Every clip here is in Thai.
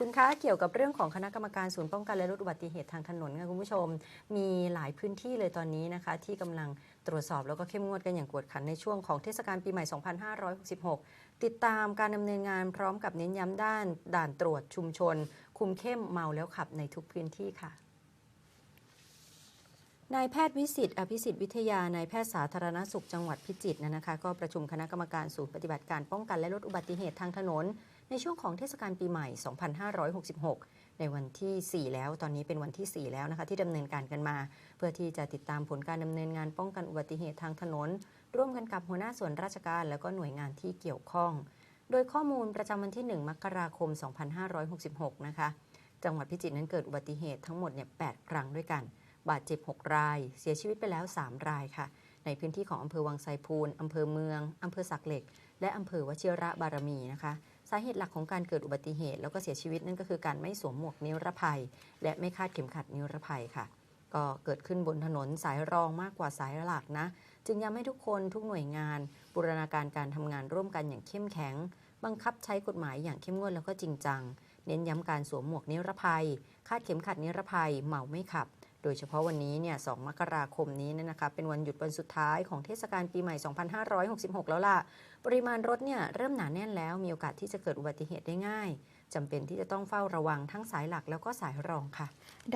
คุณคะเกี่ยวกับเรื่องของคณะกรรมการศูนย์ป้องกันและลดอุบัติเหตุทางถนนค่ะคุณผู้ชม มีหลายพื้นที่เลยตอนนี้นะคะ ที่กำลังตรวจสอบแล้วก็เข้มงวดกันอย่างกวดขันในช่วงของเทศกาลปีใหม่ 2566 ติดตามการดำเนินงานพร้อมกับเน้นย้ำด้านด่านตรวจชุมชน คุมเข้มเมาแล้วขับในทุกพื้นที่ค่ะ นายแพทย์วิสิตอภิสิทธิ์วิทยานายแพทย์สาธารณสุขจังหวัดพิจิตรนะนะคะ ก็ประชุมคณะกรรมการศูนย์ปฏิบัติการป้องกันและลดอุบัติเหตุทางถนน ในช่วงของเทศกาลปีใหม่ 2566 ในวันที่ 4 แล้วตอนนี้เป็นวันที่ 4 แล้วนะคะ ที่ดำเนินการกันมา เพื่อที่จะติดตามผลการดำเนินงานป้องกันอุบัติเหตุทางถนน ร่วมกันกับหัวหน้าส่วนราชการ แล้วก็หน่วยงานที่เกี่ยวข้อง โดยข้อมูลประจำวันที่ 1 มกราคม 2566 นะคะจังหวัดพิจิตรนั้นเกิดอุบัติเหตุทั้งหมดเนี่ย8ครั้งด้วยกัน บาดเจ็บ 6 ราย เสียชีวิตไปแล้ว 3 รายค่ะ ในพื้นที่ของอำเภอวังไซพูนอำเภอเมืองอำเภอสักเหล็ก และอำเภอวชิระบารมีนะคะสาเหตุหลักของการเกิดอุบัติเหตุแล้วก็เสียชีวิตนั่นก็คือการไม่สวมหมวกนิรภัย และไม่คาดเข็มขัดนิรภัยค่ะ ก็เกิดขึ้นบนถนนสายรองมากกว่าสายหลักนะ จึงย้ำให้ทุกคนทุกหน่วยงาน บูรณาการการทำงานร่วมกันอย่างเข้มแข็ง บังคับใช้กฎหมายอย่างเข้มงวดแล้วก็จริงจัง เน้นย้ำการสวมหมวกนิรภัย คาดเข็มขัดนิรภัย เมาไม่ขับ โดยเฉพาะวันนี้เนี่ย 2 มกราคมนี้เนี่ยนะคะ เป็นวันหยุดวันสุดท้ายของเทศกาลปีใหม่ 2566 แล้วล่ะ ปริมาณรถเนี่ยเริ่มหนาแน่นแล้ว มีโอกาสที่จะเกิดอุบัติเหตุได้ง่ายจำเป็นที่จะต้องเฝ้าระวังทั้งสายหลักแล้วก็สายรองค่ะ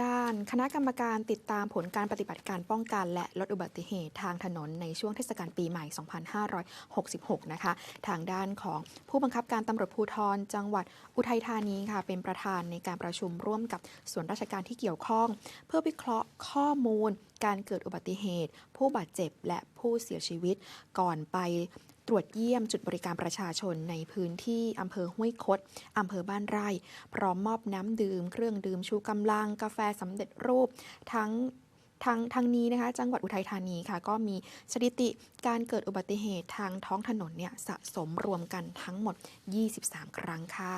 ด้านคณะกรรมการติดตามผลการปฏิบัติการป้องกันและลดอุบัติเหตุทางถนนในช่วงเทศกาลปีใหม่ 2566 นะคะ ทางด้านของผู้บังคับการตำรวจภูธรจังหวัดอุทัยธานีค่ะ เป็นประธานในการประชุมร่วมกับส่วนราชการที่เกี่ยวข้อง เพื่อวิเคราะห์ข้อมูล การเกิดอุบัติเหตุ ผู้บาดเจ็บและผู้เสียชีวิต ก่อนไปตรวจเยี่ยมจุดบริการประชาชนในพื้นที่อำเภอห้วยคดอำเภอบ้านไร่ พร้อมมอบน้ำดื่ม เครื่องดื่มชูกำลัง กาแฟสำเร็จรูป ทั้งทั้งทั้งนี้นะคะ จังหวัดอุทัยธานีค่ะ ก็มีสถิติการเกิดอุบัติเหตุทางท้องถนนเนี่ยสะสมรวมกันทั้งหมด 23 ครั้งค่ะ